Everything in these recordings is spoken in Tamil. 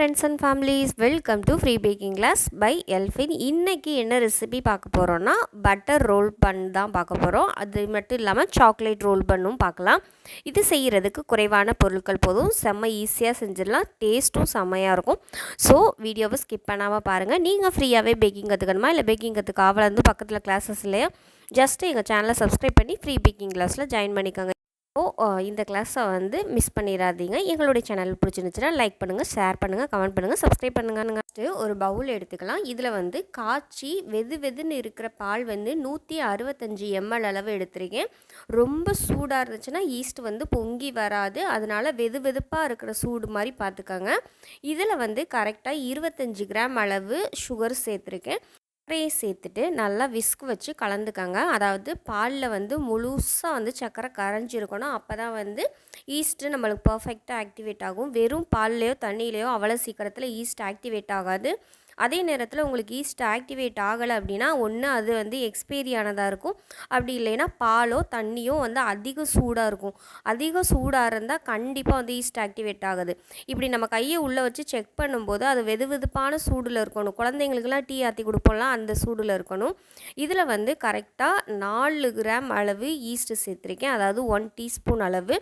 Friends and families welcome to free baking class by Elfin இன்றைக்கி என்ன ரெசிபி பார்க்க போகிறோன்னா பட்டர் ரோல் பன் தான் பார்க்க போகிறோம் அது மட்டும் இல்லாமல் சாக்லேட் ரோல் பண்ணும் பார்க்கலாம். இது செய்கிறதுக்கு குறைவான பொருட்கள் போதும். செம்ம ஈஸியாக செஞ்சிடலாம். டேஸ்ட்டும் செம்மையாக இருக்கும். ஸோ வீடியோவை ஸ்கிப் பண்ணாமல் பாருங்கள் நீங்கள் ஃப்ரீயாகவே பேக்கிங் கற்றுக்கணுமா இல்லை பேக்கிங் கற்றுக்க ஆவலாக இருந்து பக்கத்தில் கிளாஸஸ் இல்லையா? ஜஸ்ட்டு எங்கள் சேனலை சப்ஸ்கிரைப் பண்ணி ஃப்ரீ பேக்கிங் கிளாஸில் ஜாயின் பண்ணிக்கோங்க. அப்போது இந்த கிளாஸை வந்து மிஸ் பண்ணிடாதீங்க எங்களுடைய சேனல் பிடிச்சிருந்துச்சுன்னா லைக் பண்ணுங்கள் ஷேர் பண்ணுங்கள் கமெண்ட் பண்ணுங்கள் சப்ஸ்கிரைப் பண்ணுங்க. ஃபஸ்ட்டு ஒரு பவுல் எடுத்துக்கலாம். இதில் வந்து காய்ச்சி வெது வெதுன்னு இருக்கிற பால் வந்து நூற்றி அறுபத்தஞ்சி எம்எல் அளவு எடுத்துருக்கேன். ரொம்ப சூடாக இருந்துச்சுன்னா ஈஸ்ட் வந்து பொங்கி வராது. அதனால் வெது வெதுப்பாக இருக்கிற சூடு மாதிரி பார்த்துக்கோங்க. இதில் வந்து கரெக்டாக இருபத்தஞ்சி கிராம் அளவு சுகர் சேர்த்துருக்கேன். சர்க்கரையை சேர்த்துட்டு நல்லா விஸ்க் வச்சு கலந்துக்கங்க. அதாவது பாலில் வந்து முழுசாக வந்து சர்க்கரை கரைஞ்சிருக்கணும். அப்போ தான் வந்து ஈஸ்ட்டு நம்மளுக்கு பர்ஃபெக்டாக ஆக்டிவேட் ஆகும். வெறும் பால்லையோ தண்ணியிலையோ அவ்வளோ சீக்கிரத்தில் ஈஸ்ட் ஆக்டிவேட் ஆகாது. அதே நேரத்தில் உங்களுக்கு ஈஸ்ட் ஆக்டிவேட் ஆகலை அப்படின்னா ஒன்று அது வந்து எக்ஸ்பைரி ஆனதாக இருக்கும். அப்படி இல்லைன்னா பாலோ தண்ணியோ வந்து அதிக சூடாக இருக்கும். அதிக சூடாக இருந்தால் கண்டிப்பாக வந்து ஈஸ்ட் ஆக்டிவேட் ஆகுது. இப்படி நம்ம கையை உள்ளே வச்சு செக் பண்ணும்போது அது வெது வெதுப்பான சூடில் இருக்கணும். குழந்தைங்களுக்குலாம் டீ ஆற்றி கொடுப்போம்லாம் அந்த சூடில் இருக்கணும். இதில் வந்து கரெக்டாக நாலு கிராம் அளவு ஈஸ்ட்டு சேர்த்துருக்கேன். அதாவது ஒன் டீஸ்பூன் அளவு.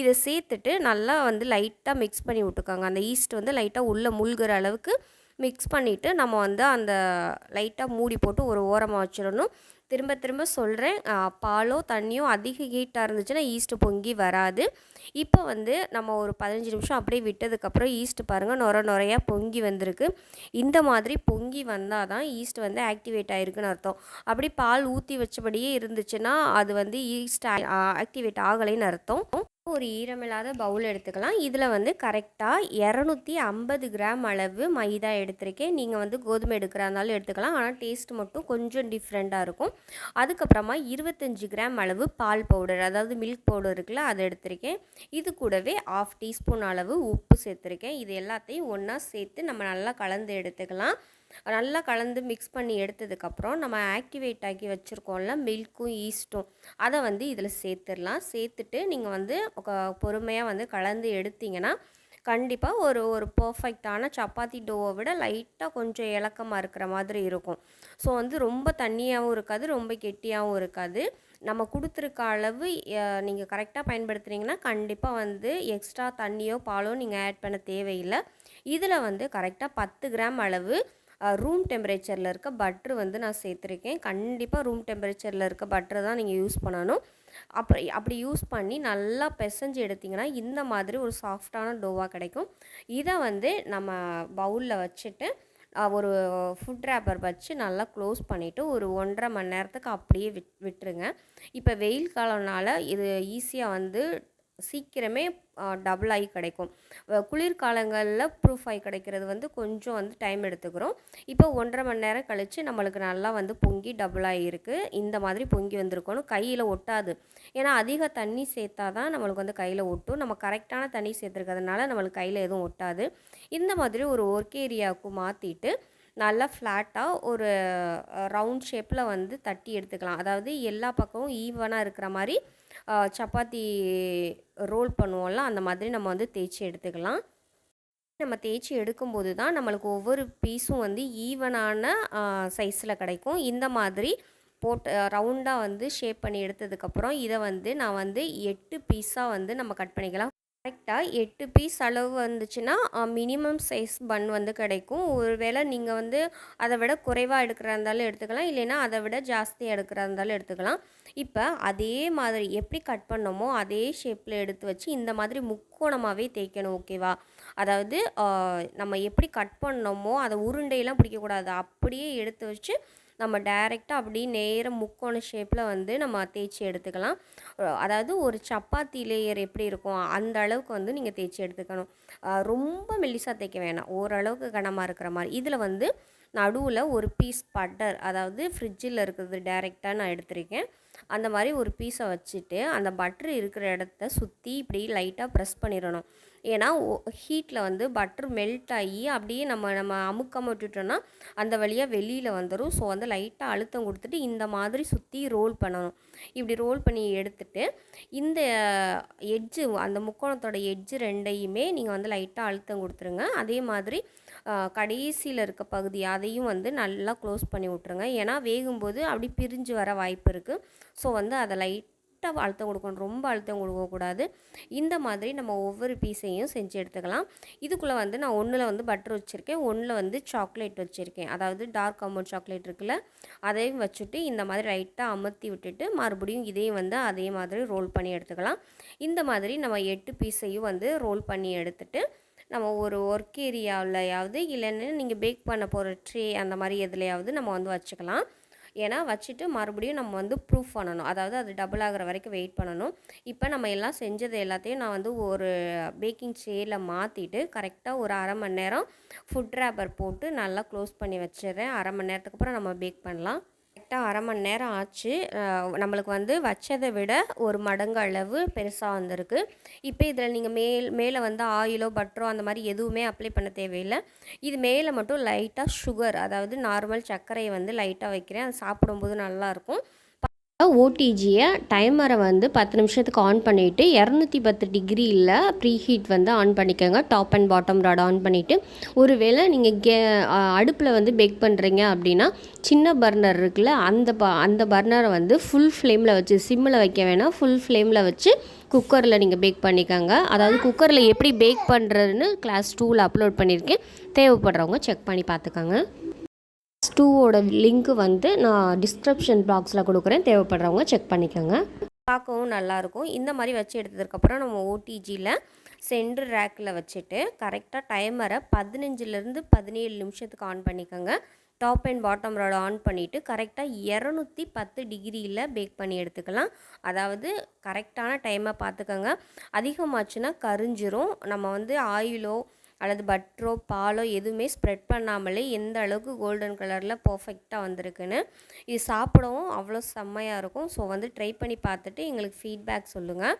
இதை சேர்த்துட்டு நல்லா வந்து லைட்டாக மிக்ஸ் பண்ணி விட்டுக்கோங்க. அந்த ஈஸ்ட் வந்து லைட்டாக உள்ளே முழுகிற அளவுக்கு மிக்ஸ் பண்ணிவிட்டு நம்ம வந்து அந்த லைட்டாக மூடி போட்டு ஒரு ஓரமாக வச்சிடணும். திரும்ப திரும்ப சொல்கிறேன் பாலோ தண்ணியோ அதிக ஹீட்டாக இருந்துச்சுன்னா ஈஸ்ட்டு பொங்கி வராது. இப்போ வந்து நம்ம ஒரு பதினஞ்சு நிமிஷம் அப்படியே விட்டதுக்கப்புறம் ஈஸ்ட் பாருங்கள் நொர நுறையாக பொங்கி வந்திருக்கு. இந்த மாதிரி பொங்கி வந்தால் தான் ஈஸ்ட் வந்து ஆக்டிவேட் ஆகிருக்குன்னு அர்த்தம். அப்படி பால் ஊற்றி வச்சபடியே இருந்துச்சுன்னா அது வந்து ஈஸ்ட் ஆக்டிவேட் ஆகலைன்னு அர்த்தம். ஒரு ஈரமில்லாத பவுல் எடுத்துக்கலாம். இதில் வந்து கரெக்டாக இரநூத்தி ஐம்பது கிராம் அளவு மைதா எடுத்திருக்கேன். நீங்கள் வந்து கோதுமை எடுக்கிறா இருந்தாலும் எடுத்துக்கலாம். ஆனால் டேஸ்ட் மட்டும் கொஞ்சம் டிஃப்ரெண்ட்டாக இருக்கும். அதுக்கப்புறமா இருபத்தஞ்சி கிராம் அளவு பால் பவுடர் அதாவது மில்க் பவுடர் இருக்குல்ல அதை எடுத்திருக்கேன். இது கூடவே ஆஃப் டீஸ்பூன் அளவு உப்பு சேர்த்துருக்கேன். இது எல்லாத்தையும் ஒன்றா சேர்த்து நம்ம நல்லா கலந்து எடுத்துக்கலாம். நல்லா கலந்து மிக்ஸ் பண்ணி எடுத்ததுக்கப்புறம் நம்ம ஆக்டிவேட் ஆக்கி வச்சுருக்கோம்ல மில்க்கும் ஈஸ்ட்டும் அதை வந்து இதில் சேர்த்துடலாம். சேர்த்துட்டு நீங்கள் வந்து பொறுமையாக வந்து கலந்து எடுத்திங்கன்னா கண்டிப்பாக ஒரு ஒரு பர்ஃபெக்டான சப்பாத்தி டோவை விட லைட்டாக கொஞ்சம் இலக்கமாக இருக்கிற மாதிரி இருக்கும். ஸோ வந்து ரொம்ப தண்ணியாகவும் இருக்காது ரொம்ப கெட்டியாகவும் இருக்காது. நம்ம கொடுத்துருக்க அளவு நீங்கள் கரெக்டாக பயன்படுத்துனீங்கன்னா கண்டிப்பாக வந்து எக்ஸ்ட்ரா தண்ணியோ பாலோ நீங்கள் ஆட் பண்ண தேவையில்லை. இதில் வந்து கரெக்டாக பத்து கிராம் அளவு ரூம் டெம்பரேச்சரில் இருக்க பட்ரு வந்து நான் சேர்த்துருக்கேன். கண்டிப்பாக ரூம் டெம்பரேச்சரில் இருக்க பட்ரு தான் நீங்கள் யூஸ் பண்ணணும். அப்படி அப்படி யூஸ் பண்ணி நல்லா பிசைஞ்சு எடுத்திங்கன்னா இந்த மாதிரி ஒரு சாஃப்டான டோவாக கிடைக்கும். இதை வந்து நம்ம பவுலில் வச்சுட்டு ஒரு ஃபுட் ரேப்பர் வச்சு நல்லா க்ளோஸ் பண்ணிவிட்டு ஒரு ஒன்றரை மணி நேரத்துக்கு அப்படியே விட் விட்டுருங்க. இப்போ வெயில் காலம்னால இது ஈஸியாக வந்து சீக்கிரமே டபுள் ஆகி கிடைக்கும். குளிர்காலங்களில் ப்ரூஃப் ஆகி கிடைக்கிறது வந்து கொஞ்சம் வந்து டைம் எடுத்துக்கிறோம். இப்போ ஒன்றரை மணி நேரம் கழித்து நம்மளுக்கு நல்லா வந்து பொங்கி டபுள் ஆகியிருக்கு இந்த மாதிரி பொங்கி வந்திருக்கணும். கையில் ஒட்டாது. ஏன்னா அதிக தண்ணி சேர்த்தா தான் நம்மளுக்கு வந்து கையில் ஒட்டும். நம்ம கரெக்டான தண்ணி சேர்த்துருக்கிறதுனால நம்மளுக்கு கையில் எதுவும் ஒட்டாது. இந்த மாதிரி ஒரு ஒர்க் ஏரியாவுக்கு மாற்றிட்டு நல்லா ஃப்ளாட்டாக ஒரு ரவுண்ட் ஷேப்பில் வந்து தட்டி எடுத்துக்கலாம். அதாவது எல்லா பக்கமும் ஈவனாக இருக்கிற மாதிரி சப்பாத்தி ரோல் பண்ணுவோம்ல அந்த மாதிரி நம்ம வந்து தேய்ச்சி எடுத்துக்கலாம். நம்ம தேய்ச்சி எடுக்கும்போது தான் நம்மளுக்கு ஒவ்வொரு பீஸும் வந்து ஈவனான சைஸில் கிடைக்கும். இந்த மாதிரி போட்டு ரவுண்டாக வந்து ஷேப் பண்ணி எடுத்ததுக்கப்புறம் இதை வந்து நான் வந்து எட்டு பீஸாக வந்து நம்ம கட் பண்ணிக்கலாம். கரெக்டாக எட்டு பீஸ் அளவு வந்துச்சுன்னா மினிமம் சைஸ் பன் வந்து கிடைக்கும். ஒருவேளை நீங்கள் வந்து அதை விட குறைவாக எடுக்கிறா இருந்தாலும் எடுத்துக்கலாம். இல்லைன்னா அதை விட ஜாஸ்தியாக எடுக்கிறா இருந்தாலும் எடுத்துக்கலாம். இப்போ அதே மாதிரி எப்படி கட் பண்ணோமோ அதே ஷேப்பில் எடுத்து வச்சு இந்த மாதிரி முக்கோணமாகவே தேய்க்கணும் ஓகேவா அதாவது நம்ம எப்படி கட் பண்ணோமோ அதை உருண்டையெல்லாம் பிடிக்கக்கூடாது. அப்படியே எடுத்து வச்சு நம்ம டைரெக்டாக அப்படியே நேரம் முக்கோண ஷேப்பில் வந்து நம்ம தேய்ச்சி எடுத்துக்கலாம். அதாவது ஒரு சப்பாத்தி லேயர் எப்படி இருக்கும் அந்த அளவுக்கு வந்து நீங்கள் தேய்ச்சி எடுத்துக்கணும். ரொம்ப மெல்லிசாக தேய்க்க வேணாம். ஓரளவுக்கு கனமாக இருக்கிற மாதிரி. இதில் வந்து நடுவில் ஒரு பீஸ் பட்டர் அதாவது ஃப்ரிட்ஜில் இருக்கிறது டைரெக்டாக நான் எடுத்திருக்கேன். அந்த மாதிரி ஒரு பீஸை வச்சுட்டு அந்த பட்டர் இருக்கிற இடத்த சுற்றி இப்படி லைட்டாக ப்ரெஸ் பண்ணிடணும். ஏன்னா ஹீட்டில் வந்து பட்டர் மெல்ட் ஆகி அப்படியே நம்ம நம்ம அமுக்காம விட்டுட்டோம்னா அந்த வழியாக வெளியில் வந்துடும் ஸோ வந்து லைட்டாக அழுத்தம் கொடுத்துட்டு இந்த மாதிரி சுற்றி ரோல் பண்ணணும். இப்படி ரோல் பண்ணி எடுத்துட்டு இந்த எட்ஜு அந்த முக்கோணத்தோட எட்ஜு ரெண்டையுமே நீங்கள் வந்து லைட்டாக அழுத்தம் கொடுத்துருங்க. அதே மாதிரி கடைசியில் இருக்க பகுதி அதையும் வந்து நல்லா க்ளோஸ் பண்ணி விட்ருங்க ஏன்னா வேகும்போது அப்படி பிரிஞ்சு வர வாய்ப்பு இருக்குது ஸோ வந்து அதை லைட்டாக அழுத்தம் கொடுக்கணும். ரொம்ப அழுத்தம் கொடுக்கக்கூடாது. இந்த மாதிரி நம்ம ஒவ்வொரு பீஸையும் செஞ்சு எடுத்துக்கலாம். இதுக்குள்ளே வந்து நான் ஒன்றில் வந்து பட்டர் வச்சுருக்கேன். ஒன்றில் வந்து சாக்லேட் வச்சுருக்கேன். அதாவது டார்க் அமௌண்ட் சாக்லேட் இருக்குல்ல அதையும் வச்சுட்டு இந்த மாதிரி லைட்டாக அமர்த்தி விட்டுட்டு மறுபடியும் இதையும் வந்து அதே மாதிரி ரோல் பண்ணி எடுத்துக்கலாம். இந்த மாதிரி நம்ம எட்டு பீஸையும் வந்து ரோல் பண்ணி எடுத்துகிட்டு நம்ம ஒரு ஒர்க் ஏரியாவிலையாவது இல்லைன்னா நீங்கள் பேக் பண்ண போகிற ட்ரே அந்த மாதிரி எதுலையாவது நம்ம வந்து வச்சுக்கலாம். ஏன்னா வச்சுட்டு மறுபடியும் நம்ம வந்து ப்ரூஃப் பண்ணணும். அதாவது அது டபுள் ஆகிற வரைக்கும் வெயிட் பண்ணணும். இப்போ நம்ம எல்லாம் செஞ்சது எல்லாத்தையும் நான் வந்து ஒரு பேக்கிங் ட்ரேயில் மாற்றிட்டு கரெக்டாக ஒரு அரை மணி நேரம் ஃபுட் ரேப்பர் போட்டு நல்லா க்ளோஸ் பண்ணி வச்சிடுறேன். அரை மணி நேரத்துக்கு அப்புறம் நம்ம பேக் பண்ணலாம். கரெக்டாக அரை மணி நேரம் ஆச்சு. நம்மளுக்கு வந்து வச்சதை விட ஒரு மடங்கு அளவு பெருசாக வந்திருக்கு. இப்போ இதில் நீங்கள் மேல் மேலே வந்து ஆயிலோ பட்டரோ அந்த மாதிரி எதுவுமே அப்ளை பண்ண தேவையில்லை. இது மேலே மட்டும் லைட்டாக சுகர் அதாவது நார்மல் சர்க்கரையை வந்து லைட்டாக வைக்கிறேன். அது சாப்பிடும்போது நல்லாயிருக்கும். ஓடிஜியை டைமரை வந்து பத்து நிமிஷத்துக்கு ஆன் பண்ணிவிட்டு இரநூத்தி பத்து டிகிரியில் ப்ரீ ஹீட் வந்து ஆன் பண்ணிக்கோங்க. Top and bottom rod on பண்ணிவிட்டு ஒருவேளை நீங்கள் கே அடுப்பில் வந்து பேக் பண்ணுறீங்க அப்படின்னா சின்ன பர்னர் இருக்குல்ல அந்த ப அந்த பர்னரை வந்து ஃபுல் ஃப்ளேமில் வச்சு சிம்மில் வைக்க வேணாம். ஃபுல் ஃப்ளேமில் வச்சு குக்கரில் நீங்கள் பேக் பண்ணிக்கோங்க. அதாவது குக்கரில் எப்படி பேக் பண்ணுறதுன்னு கிளாஸ் டூவில் அப்லோட் பண்ணியிருக்கேன். தேவைப்படுறவங்க செக் பண்ணி பார்த்துக்கோங்க. டூவோட லிங்க்கு வந்து நான் டிஸ்கிரிப்ஷன் பாக்ஸில் கொடுக்குறேன். தேவைப்படுறவங்க செக் பண்ணிக்கோங்க. பார்க்கவும் நல்லாயிருக்கும். இந்த மாதிரி வச்சு எடுத்ததுக்கப்புறம் நம்ம ஓடிஜியில் சென்ட்ரு ரேக்கில் வச்சுட்டு கரெக்டாக டைமரை பதினஞ்சுலேருந்து பதினேழு நிமிஷத்துக்கு ஆன் பண்ணிக்கோங்க. Top and bottom rod on பண்ணிவிட்டு கரெக்டாக இரநூத்தி பத்து டிகிரியில் பேக் பண்ணி எடுத்துக்கலாம். அதாவது கரெக்டான டைமை பார்த்துக்கோங்க. அதிகமாச்சுன்னா கரிஞ்சிரும். நம்ம வந்து ஆயிலோ அல்லது பட்டரோ பாலோ எதுவுமே ஸ்ப்ரெட் பண்ணாமலே எந்த அளவுக்கு கோல்டன் கலரில் பர்ஃபெக்டாக வந்திருக்குன்னு இது சாப்பிடவும் அவ்வளோ செம்மையாக இருக்கும். ஸோ வந்து ட்ரை பண்ணி பார்த்துட்டு எங்களுக்கு ஃபீட்பேக் சொல்லுங்கள்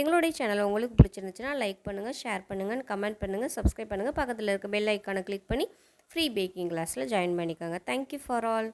எங்களுடைய சேனல் உங்களுக்கு பிடிச்சிருந்துச்சுன்னா லைக் பண்ணுங்கள் ஷேர் பண்ணுங்கள் கமெண்ட் பண்ணுங்கள் சப்ஸ்கிரைப் பண்ணுங்கள் பக்கத்தில் இருக்க பெல் ஐக்கானை கிளிக் பண்ணி ஃப்ரீ பேக்கிங் கிளாஸில் ஜாயின் பண்ணிக்கோங்க. Thank you for all